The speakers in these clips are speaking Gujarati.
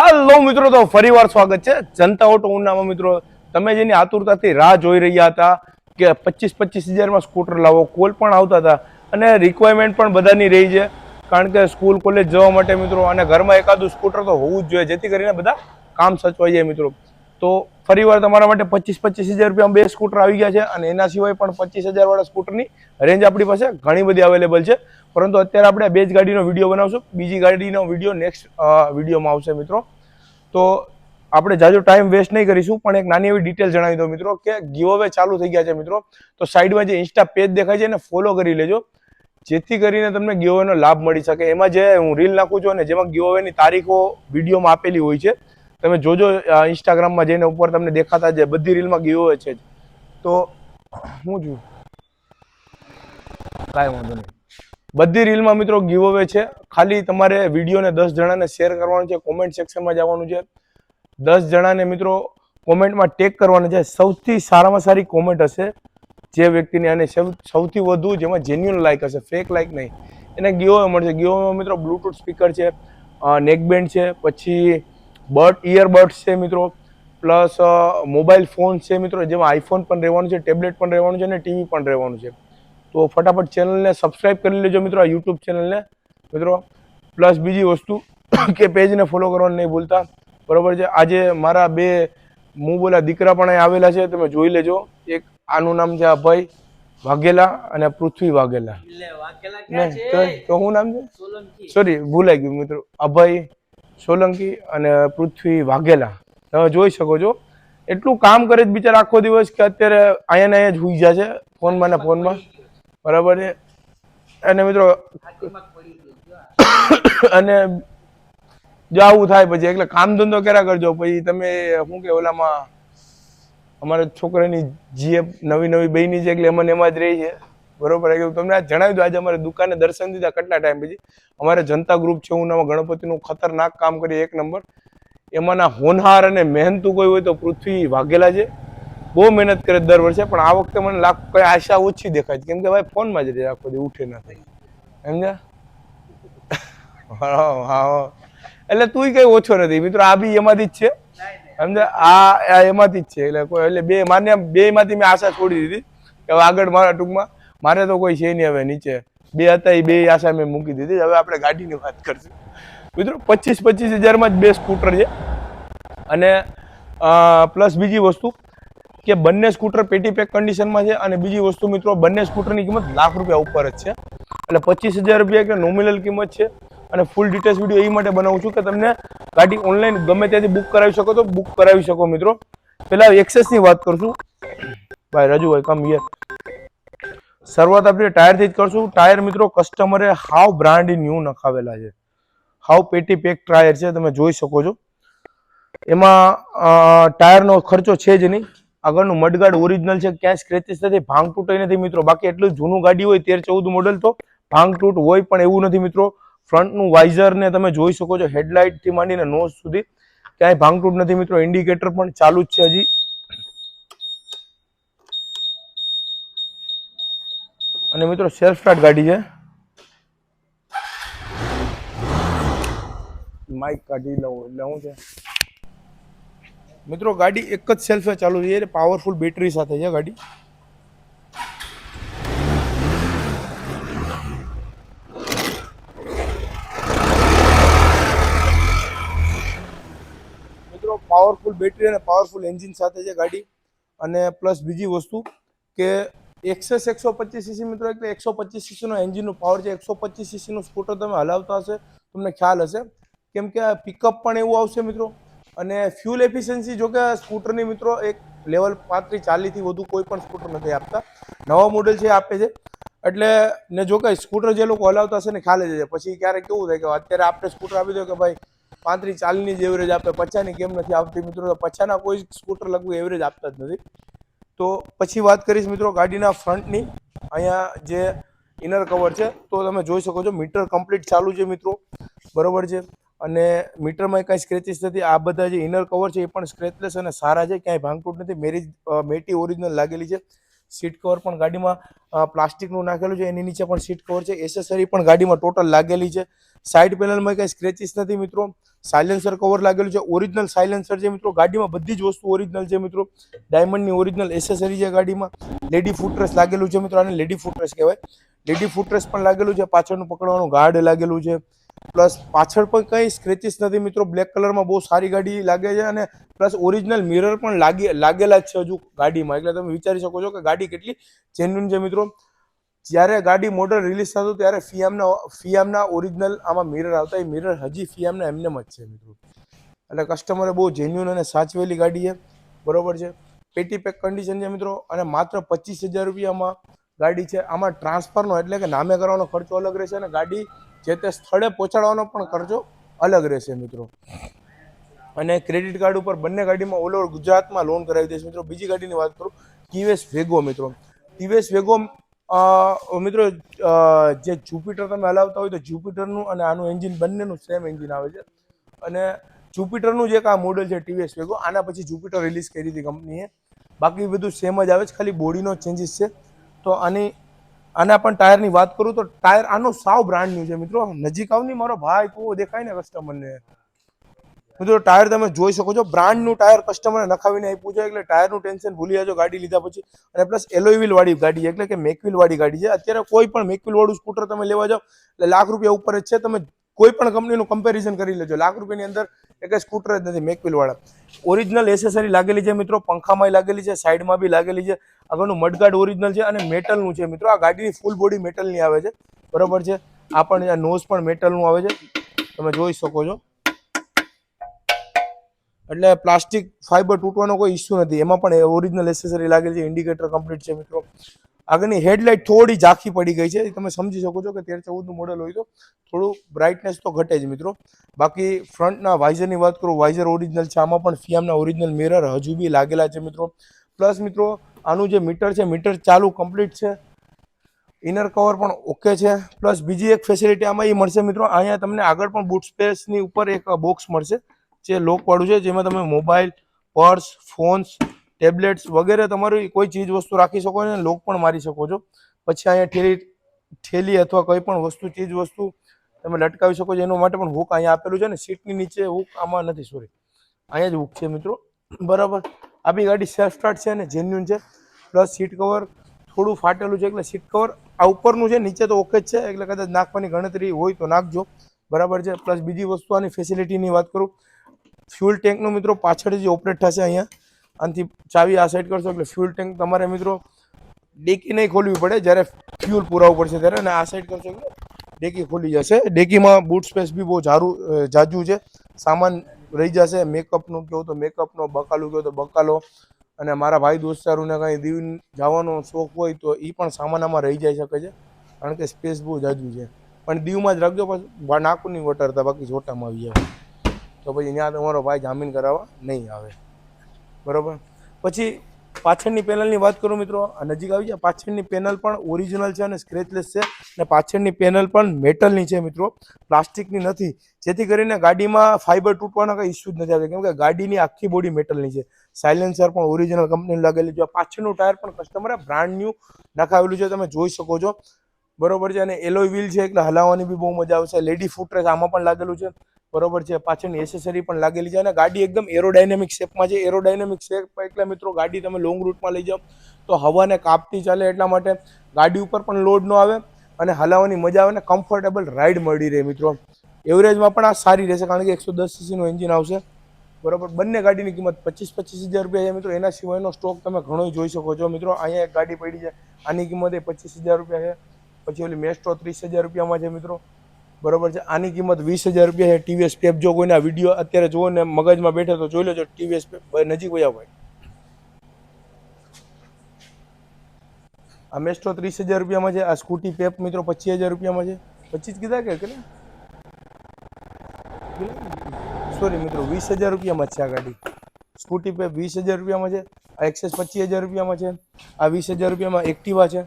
હાલો મિત્રો, તો ફરીવાર સ્વાગત છે. જનતા ઓટો ઉનામાં મિત્રો, તમે જેની આતુરતાથી રાહ જોઈ રહ્યા હતા કે પચીસ પચીસ હજારમાં સ્કૂટર લાવો, કોલ પણ આવતા હતા અને રિક્વાયરમેન્ટ પણ બધાની રહી છે. કારણ કે સ્કૂલ, કોલેજ જવા માટે મિત્રો, અને ઘરમાં એકાદું સ્કૂટર તો હોવું જ જોઈએ, જેથી કરીને બધા કામ સચવાઈ જાય મિત્રો. તો ફરીવાર તમારા માટે પચીસ પચીસ હજાર રૂપિયામાં બે સ્કૂટર આવી ગયા છે અને એના સિવાય પણ પચીસ હજાર વાળા સ્કૂટરની રેન્જ આપણી પાસે ઘણી બધી અવેલેબલ છે. પરંતુ અત્યારે આપણે બે જ ગાડીનો વીડિયો બનાવશું. બીજી ગાડીનો વીડિયો નેક્સ્ટ વિડીયોમાં આવશે મિત્રો. તો આપણે જાજો ટાઈમ વેસ્ટ નહીં કરીશું, પણ એક નાની એવી ડિટેલ જણાવી દો મિત્રો કે ગીવ ચાલુ થઈ ગયા છે મિત્રો. તો સાઈડમાં જે ઇન્સ્ટા પેજ દેખાય છે એને ફોલો કરી લેજો. જેથી કરીને તમને ગીવ લાભ મળી શકે. એમાં જે હું રીલ નાખું છું અને જેમાં ગીવ તારીખો વિડીયોમાં આપેલી હોય છે તમે જોજો ઇન્સ્ટાગ્રામમાં જઈને ઉપર તમને દેખાતા છે બધી રીલમાં ગીઓ છે તો હું જોઉં કાંઈ વાંધો નહીં. બધી રીલમાં મિત્રો ગીવ છે. ખાલી તમારે વિડીયોને દસ જણાને શેર કરવાનું છે કોમેન્ટ સેક્શનમાં જવાનું છે. દસ જણાને મિત્રો કોમેન્ટમાં ટેગ કરવાનું છે. સૌથી સારામાં સારી કોમેન્ટ હશે જે વ્યક્તિને અને સૌથી વધુ જેમાં જેન્યુઅન લાઇક હશે ફેક લાઇક નહીં. એને ગીઓ મળશે. ગીઓમાં મિત્રો બ્લુટુથ સ્પીકર છે નેકબેન્ડ છે પછી બર્ડ ઇયરબડ્સ છે મિત્રો. પ્લસ મોબાઈલ ફોન છે મિત્રો જેમાં આઈફોન પણ રહેવાનું છે ટેબ્લેટ પણ રહેવાનું છે અને ટીવી પણ રહેવાનું છે. તો ફટાફટ ચેનલને સબસ્ક્રાઇબ કરી લેજો મિત્રો આ યુટ્યુબ ચેનલને મિત્રો પ્લસ બીજી વસ્તુ કે પેજને ફોલો કરવાનું નહીં ભૂલતા. બરાબર છે? આજે મારા બે હું બોલા દીકરા પણ અહીં આવેલા છે તમે જોઈ લેજો. એક આનું નામ છે અભય વાઘેલા અને પૃથ્વી વાઘેલા. તો શું નામ છે? સોરી ભૂલાઈ ગયું મિત્રો. અભય સોલંકી અને પૃથ્વી વાઘેલા. તમે જોઈ શકો છો. એટલું કામ કરે જ બિચારા આખો દિવસ કે અત્યારે અહીંયા અહીંયા જ હુઈ જાય છે. ફોનમાં ને ફોનમાં. બરાબર છે? અને મિત્રો. અને જો આવું થાય પછી, એટલે કામ ધંધો કર્યા કરજો? પછી તમે શું કે ઓલામાં, અમારા છોકરાની જીએફ નવી નવી બહેની છે, એટલે અમને એમાં જ રહી છે. બરોબર? છે તમને આ જણાવી દો, આજે અમારે દુકાને દર્શન દીધા કેટલા ટાઈમ પછી? અમારે જનતા ગ્રુપ છે ઉનામાં ગણપતિનું ખતરનાક કામ કરી એક નંબર એમાંના હોનહાર અને મહેનતું કોઈ હોય તો પૃથ્વી વાઘેલા છે. બહુ મહેનત કરે દર વર્ષે, પણ આ વખતે મને લાખ કઈ આશા ઓછી દેખાય છે. કેમ કે ભાઈ ફોનમાં જ રહે આખો દી ઉઠે ના થાય. સમજ્યા? હા હા એટલે તું કઈ ઓછો નથી. મિત્રો, આ બી એમાંથી જ છે. સમજે આ આ એમાંથી જ છે. એટલે કોઈ, એટલે બે, માન્ય બે માંથી મેં આશા છોડી દીધી. કે આગળ મારા ટૂંકમાં મારે તો કોઈ છે નહીં હવે નીચે. બે હતા એ બે આશા મેં મૂકી દીધી. હવે આપણે ગાડીની વાત કરશું. મિત્રો, પચીસ પચીસ હજારમાં જ બે સ્કૂટર છે. અને પ્લસ બીજી વસ્તુ કે બંને સ્કૂટર પેટી પેક કન્ડિશનમાં છે અને બીજી વસ્તુ મિત્રો, બંને સ્કૂટરની કિંમત લાખ રૂપિયા ઉપર જ છે. એટલે પચીસ હજાર રૂપિયા કે નોમિનલ કિંમત છે. અને ફૂલ ડિટેલ્સ વીડિયો એ માટે બનાવું છું કે તમને ગાડી ઓનલાઈન ગમે ત્યાંથી બુક કરાવી શકો તો બુક કરાવી શકો મિત્રો. પહેલાં એક્સેસની વાત કરશું ભાઈ, રજુભાઈ કમ હિયર શરૂઆત આપણે ટાયરથી જ કરશું. ટાયર મિત્રો કસ્ટમરે હાવ બ્રાન્ડ ન્યૂ નખાવેલા છે. હાવ પેટી પેક ટાયર છે, તમે જોઈ શકો છો. એમાં ટાયરનો ખર્ચો છે જ નહીં. આગળનું મડગાર્ડ ઓરિજિનલ છે ક્યાંય સ્ક્રેચિસ નથી ભાંગ તૂટાઈ નથી મિત્રો. બાકી એટલું જૂનું ગાડી હોય, તેર ચૌદ મોડલ તો ભાંગ તૂટ હોય પણ એવું નથી મિત્રો. ફ્રન્ટનું વાઇઝર ને તમે જોઈ શકો છો હેડલાઇટથી માંડીને નોઝ સુધી. ક્યાંય ભાંગ તૂટ નથી મિત્રો. ઇન્ડિકેટર પણ ચાલુ જ છે હજી. અને મિત્રો સેલ્ફ સ્ટાર્ટ ગાડી છે. માઇક કાઢી લઉં એટલે હું છે. મિત્રો ગાડી એક જ સેલ્ફે ચાલુ છે પાવરફુલ બેટરી સાથે છે ગાડી. મિત્રો પાવરફુલ બેટરી અને પાવરફુલ એન્જિન સાથે છે ગાડી. અને પ્લસ બીજી વસ્તુ કે એક્સેસ એકસો પચીસ સીસી મિત્રો, એટલે એકસો પચીસ સીસીનો એન્જિનનું પાવર છે, એકસો પચીસ સીસીનું સ્કૂટર તમે હલાવતા હશે, તમને ખ્યાલ હશે. કેમ કે પિકઅપ પણ એવું આવશે મિત્રો. અને ફ્યુલ એફિશિયન્સી જો કે સ્કૂટરની મિત્રો એક લેવલ પાંત્રીસ ચાલીસથી વધુ કોઈ પણ સ્કૂટર નથી આપતા. નવા મોડેલ છે આપે છે. એટલે ને જો કે સ્કૂટર જે લોકો હલાવતા હશે ને ખ્યાલ જ છે પછી ક્યારેક કેવું થાય કે અત્યારે આપણે સ્કૂટર આપી દો કે ભાઈ પાંત્રીસ ચાલીસની જ એવરેજ આપે. પચાસની કેમ નથી આવતી મિત્રો? પચાસના કોઈ સ્કૂટર લગભગ એવરેજ આપતા જ નથી. તો પછી વાત કરીશ મિત્રો ગાડીના ફ્રન્ટની. અહીંયા જે ઇનર કવર છે, તો તમે જોઈ શકો છો મીટર કમ્પ્લીટ ચાલુ છે મિત્રો. બરોબર છે? અને મીટરમાં કાંઈ સ્ક્રેચિસ નથી. આ બધા જે ઇનર કવર છે એ પણ સ્ક્રેચલેસ અને સારા છે. ક્યાંય ભાંગતૂટ નથી. મેરી મેટી ઓરિજિનલ લાગેલી છે. સીટ કવર પણ ગાડીમાં પ્લાસ્ટિકનું નાખેલું છે, એની નીચે પણ સીટ કવર છે. એસેસરી પણ ગાડીમાં ટોટલ લાગેલી છે. સાઇડ પેનલમાં કંઈ સ્ક્રેચીસ નથી મિત્રો. સાયલેન્સર કવર લાગેલું છે. ઓરિજિનલ સાયલેન્સર છે મિત્રો. ગાડીમાં બધી જ વસ્તુ ઓરિજિનલ છે મિત્રો. ડાયમંડની ઓરિજિનલ એસેસરી છે ગાડીમાં. લેડી ફૂટરેસ લાગેલું છે મિત્રો. આને લેડી ફૂટરેસ કહેવાય. લેડી ફૂટરેસ પણ લાગેલું છે. પાછળનું પકડવાનું ગાર્ડ લાગેલું છે. પ્લસ પાછળ પણ કંઈ સ્ક્રેચીસ નથી. મિત્રો બ્લેક કલરમાં બહુ સારી ગાડી લાગે છે અને પ્લસ ઓરિજિનલ મિરર પણ લાગે, લાગેલા જ છે હજુ ગાડીમાં. એટલે તમે વિચારી શકો છો કે ગાડી કેટલી જેન્યુન છે મિત્રો. જ્યારે ગાડી મોડલ રિલીઝ થતું ત્યારે ફિયામના ફિયામના ઓરિજિનલ આમાં મિરર આવતા. એ મિરર હજી ફિયામના એમને જ છે મિત્રો. એટલે કસ્ટમરે બહુ જેન્યુન અને સાચવેલી ગાડી છે. બરોબર છે? પેટી પેક કન્ડિશન છે મિત્રો. અને માત્ર પચીસ હજાર રૂપિયામાં ગાડી છે. આમાં ટ્રાન્સફરનો એટલે કે નામે કરવાનો ખર્ચો અલગ રહેશે અને ગાડી જે તે સ્થળે પહોંચાડવાનો પણ ખર્ચો અલગ રહેશે મિત્રો. અને ક્રેડિટ કાર્ડ ઉપર બંને ગાડીમાં ઓલ ઓવર ગુજરાતમાં લોન કરાવી દેશે મિત્રો. બીજી ગાડીની વાત કરું, ટીવીએસ વેગો મિત્રો. ટીવીએસ વેગો મિત્રો જે જુપિટર તમે હલાવતા હોય તો જુપિટરનું અને આનું એન્જિન બંનેનું સેમ એન્જિન આવે છે. અને જુપિટરનું જે એક આ મોડલ છે ટીવીએસ વેગો. આના પછી જુપિટર રિલીઝ કરી હતી કંપનીએ બાકી બધું સેમ જ આવે છે. ખાલી બોડીનો ચેન્જીસ છે. તો આની આના પણ ટાયરની વાત કરું તો ટાયર આનો સાવ બ્રાન્ડ ન્યુ છે મિત્રો. નજીક આવની મારો ભાઈ કેવો દેખાય ને કસ્ટમરને મિત્રો, ટાયર તમે જોઈ શકો છો બ્રાન્ડનું ટાયર કસ્ટમરને નખાવીને આપ્યું છે, એટલે ટાયરનું ટેન્શન ભૂલી જાજો, ગાડી લીધા પછી. અને પ્લસ એલોઈવિલ વાળી ગાડી એટલે કે મેકવિલ વાળી ગાડી છે. અત્યારે કોઈ પણ મેકવિલ વાળું સ્કૂટર તમે લેવા જાઓ, એટલે લાખ રૂપિયા ઉપર જ છે. તમે કોઈ પણ કંપનીનું કમ્પેરિઝન કરી લેજો. લાખ રૂપિયાની અંદર એક સ્કૂટર જ નથી મેકવિલવાળા ઓરિજિનલ એસેસરી લાગેલી છે મિત્રો પંખામાં લાગેલી છે સાઈડમાં બી લાગેલી છે. આગળનું મડગાર્ડ ઓરિજિનલ છે અને મેટલનું છે મિત્રો. આ ગાડીની ફૂલ બોડી મેટલની આવે છે. બરોબર છે? આ પણ નોઝ પણ મેટલનું આવે છે. તમે જોઈ શકો છો. એટલે પ્લાસ્ટિક ફાઈબર તૂટવાનો કોઈ ઇસ્યુ નથી. એમાં પણ ઓરિજિનલ એસેસરી લાગેલી છે ઇન્ડિકેટર કમ્પ્લીટ છે મિત્રો. આગળની હેડલાઇટ થોડી ઝાંખી પડી ગઈ છે. તમે સમજી શકો છો કે તેર ચૌદનું મોડલ હોય તો થોડું બ્રાઇટનેસ તો ઘટે જ મિત્રો. બાકી ફ્રન્ટના વાઇઝરની વાત કરું વાઇઝર ઓરિજિનલ છે. આમાં પણ ફિયામના ઓરિજિનલ મિરર હજુ બી લાગેલા છે મિત્રો. પ્લસ મિત્રો, આનું જે મીટર છે મીટર ચાલુ કમ્પ્લીટ છે. ઇનર કવર પણ ઓકે છે. પ્લસ બીજી એક ફેસિલિટી આમાં એ મળશે મિત્રો. અહીંયા તમને આગળ પણ બૂટ સ્પેસની ઉપર એક બોક્સ મળશે. જે લોકવાળું છે, જેમાં તમે મોબાઈલ પર્સ ફોન્સ ટેબ્લેટ્સ વગેરે તમારી કોઈ ચીજ વસ્તુ રાખી શકો ને લોક પણ મારી શકો છો. પછી અહીંયા ઠેલી ઠેલી અથવા કોઈ પણ વસ્તુ, ચીજ વસ્તુ તમે લટકાવી શકો છો. એના માટે પણ હુક અહીંયા આપેલું છે ને, સીટની નીચે હુક આમાં નથી સોરી અહીંયા જ હુક છે મિત્રો. બરાબર. આ બી ગાડી સેલ્ફ સ્ટાર્ટ છે ને જેન્યુન છે. પ્લસ સીટ કવર થોડું ફાટેલું છે એટલે સીટ કવર આ ઉપરનું છે, નીચે તો ઓકે જ છે, એટલે કદાચ નાખવાની ગણતરી હોય તો નાખજો. બરાબર છે. પ્લસ બીજી વસ્તુ આની ફેસિલિટીની વાત કરું. ફ્યુલ ટેન્કનું મિત્રો પાછળ જે ઓપરેટ થશે અહીંયા આનાથી ચાવી આ સાઈડ કરશો એટલે ફ્યુલ ટેન્ક તમારે મિત્રો ડેકી નહીં ખોલવી પડે, જ્યારે ફ્યુલ પુરાવવું પડશે ત્યારે અને આ સાઈડ કરશો એટલે ડેકી ખોલી જશે. ડેકીમાં બૂટ સ્પેસ બી બહુ જારું જાજુ છે. સામાન રહી જશે મેકઅપનું કહો તો મેકઅપનો બકાલું કહો તો બકાલો. અને મારા ભાઈ દોસ્તારોને કાંઈ દીવ જવાનો શોખ હોય તો એ પણ સામાન આમાં રહી જાય શકે છે. કારણ કે સ્પેસ બહુ જાજુ છે. પણ દીવમાં જ રાખજો પછી નાકુની વોટર હતા બાકી છોટામાં આવી જાય. તો પછી ત્યાં તમારો ભાઈ જામીન કરાવવા નહીં આવે. બરોબર? પછી પાછળની પેનલની વાત કરું મિત્રો, આ નજીક આવી જાય પાછળની પેનલ પણ ઓરિજિનલ છે અને સ્ક્રેચલેસ છે. અને પાછળની પેનલ પણ મેટલની છે મિત્રો. પ્લાસ્ટિકની નથી. જેથી કરીને ગાડીમાં ફાઈબર તૂટવાનો કંઈ ઇસ્યુ જ નથી આવતો. કેમ કે ગાડીની આખી બોડી મેટલની છે. સાયલેન્સર પણ ઓરિજિનલ કંપની લાગેલી છે. પાછળનું ટાયર પણ કસ્ટમરે બ્રાન્ડ ન્યૂ નખાવેલું છે. તમે જોઈ શકો છો. બરોબર છે. અને એલોય વ્હીલ છે. એટલે હલાવવાની બી બહુ મજા આવશે. લેડી ફૂટરેસ આમાં પણ લાગેલું છે. બરોબર છે, પાછળની એસેસરી પણ લાગેલી છે અને ગાડી એકદમ એરોડાયનેમિક શેપમાં છે. એરોડાયનેમિક શેપ એટલે મિત્રો ગાડી તમે લોંગ રૂટમાં લઈ જાઓ તો હવાને કાપતી ચાલે એટલા માટે ગાડી ઉપર પણ લોડ ન આવે અને હલાવવાની મજા આવે અને કમ્ફર્ટેબલ રાઈડ મળી રહે મિત્રો. એવરેજમાં પણ આ સારી રહેશે કારણ કે એકસો દસ સીસીનું એન્જિન આવશે. બરોબર, બંને ગાડીની કિંમત પચીસ પચીસ હજાર રૂપિયા છે મિત્રો. એના સિવાયનો સ્ટોક તમે ઘણો જોઈ શકો છો મિત્રો. અહીંયા એક ગાડી પડી છે. આની કિંમત એ પચીસ હજાર રૂપિયા છે. પછી ઓલી મેસ્ટ્રો ત્રીસ હજાર રૂપિયામાં છે મિત્રો. બરોબર છે? આની કિંમત વીસ હજાર રૂપિયા છે. ટીવીએસ પેપ જો કોઈના વીડિયો અત્યારે જુઓ ને મગજમાં બેઠે તો જોઈ લેજો. ટીવીએસ પેપ નજીક વયા હોય. આ મેસ્ટ્રો ત્રીસ હજાર રૂપિયામાં છે. આ સ્કૂટી પેપ મિત્રો પચીસ હજાર રૂપિયામાં છે. પચીસ કીધા કે સોરી મિત્રો, વીસ હજાર રૂપિયામાં છે આ ગાડી. સ્કૂટી પેપ વીસ હજાર રૂપિયામાં છે. આ એક્સેસ પચીસ હજાર રૂપિયામાં છે. આ વીસ હજાર રૂપિયામાં એક્ટિવા છે.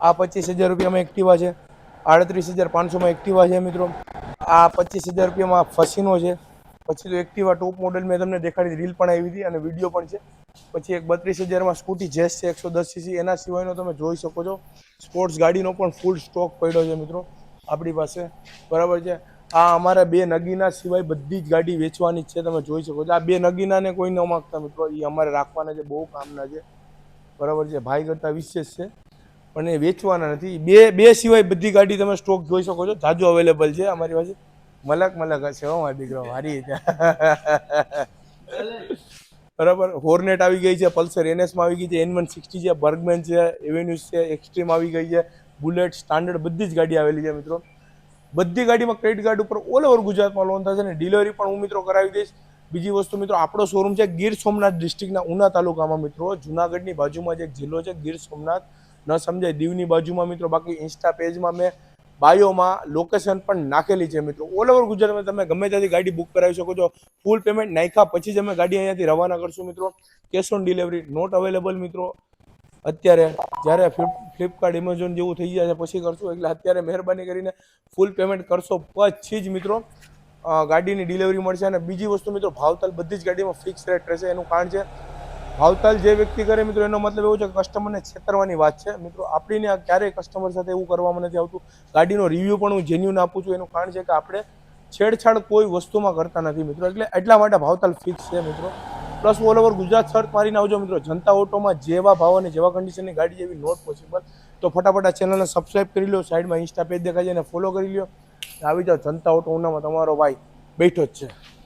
આ પચીસ હજાર રૂપિયામાં એક્ટિવા છે. આડત્રીસ હજાર પાંચસોમાં એક્ટિવા છે મિત્રો. આ પચીસ હજાર રૂપિયામાં ફસીનો છે. પછી તો એક્ટિવા ટોપ મોડલ મેં તમને દેખાડી રીલ પણ આવી હતી અને વીડિયો પણ છે. પછી એક બત્રીસ હજારમાં સ્કૂટી જેસ છે, એકસો દસ સીસી. એના સિવાયનો તમે જોઈ શકો છો. સ્પોર્ટ્સ ગાડીનો પણ ફૂલ સ્ટોક પડ્યો છે મિત્રો આપણી પાસે. બરાબર છે? આ અમારા બે નગીના સિવાય બધી જ ગાડી વેચવાની જ છે. તમે જોઈ શકો છો. આ બે નગીનાને કોઈ ન માગતા મિત્રો. એ અમારે રાખવાના છે. બહુ કામના છે. બરાબર છે? ભાઈ કરતાં વિશેષ છે. પણ એ વેચવાના નથી. બે બે સિવાય બધી ગાડી તમે સ્ટોક જોઈ શકો છો. જાજુ અવેલેબલ છે. અમારી પાસે મલક મલક હશે હો મારી દીકરો. મારી બરાબર? હોર્નેટ આવી ગઈ છે પલ્સર એનએસમાં આવી ગઈ છે એન વન સિક્સટી છે બર્ગમેન છે એવેન્યુઝ છે એક્સ્ટ્રીમ આવી ગઈ છે બુલેટ સ્ટાન્ડર્ડ બધી જ ગાડી આવેલી છે મિત્રો. બધી ગાડીમાં ક્રેડિટ કાર્ડ ઉપર ઓલ ઓવર ગુજરાતમાં લોન થશે ને. ડિલિવરી પણ હું મિત્રો કરાવી દઈશ. બીજી વસ્તુ મિત્રો આપણો શોરૂમ છે ગીર સોમનાથ ડિસ્ટ્રિક્ટના ઉના તાલુકામાં મિત્રો. જુનાગઢની બાજુમાં જે એક જિલ્લો છે ગીર સોમનાથ. ન સમજાય દીવની બાજુમાં મિત્રો, બાકી ઇન્સ્ટા પેજમાં મેં બાયોમાં લોકેશન પણ નાખેલી છે મિત્રો. ઓલ ઓવર ગુજરાતમાં તમે ગમે ત્યાંથી ગાડી બુક કરાવી શકો છો. ફૂલ પેમેન્ટ નાખ્યા પછી જ અમે ગાડી અહીંયાથી રવાના કરશું મિત્રો. Cash on delivery not available મિત્રો. અત્યારે જ્યારે ફ્લિપકાર્ટ એમેઝોન જેવું થઈ જાય છે, પછી કરશું. એટલે અત્યારે મહેરબાની કરીને ફૂલ પેમેન્ટ કરશો પછી જ મિત્રો ગાડીની ડિલિવરી મળશે. અને બીજી વસ્તુ મિત્રો, ભાવતાલ બધી જ ગાડીમાં ફિક્સ રેટ રહેશે. એનું કારણ છે ભાવતાલ જે વ્યક્તિ કરે, મિત્રો, એનો મતલબ એવો છે કે કસ્ટમરને છેતરવાની વાત છે. મિત્રો, આપણીને ક્યારેય કસ્ટમર સાથે એવું કરવામાં નથી આવતું. ગાડીનો રિવ્યૂ પણ હું જેન્યુન આપું છું. એનું કારણ છે કે આપણે છેડછાડ કોઈ વસ્તુમાં કરતા નથી, મિત્રો. એટલે એટલા માટે ભાવતાલ ફિક્સ છે, મિત્રો. Plus all over Gujarat search મારીને આવજો, મિત્રો. જનતા ઓટોમાં જેવા ભાવ અને જેવા કન્ડિશનની ગાડી જેવી નોટ પોસિબલ તો ફટાફટ આ ચેનલને સબસ્ક્રાઇબ કરી લો. સાઈડમાં ઇન્સ્ટા પેજ દેખાય છે ફોલો કરી લો આવી જાઓ જનતા ઓટો ઉનામાં તમારો ભાઈ બેઠો જ છે.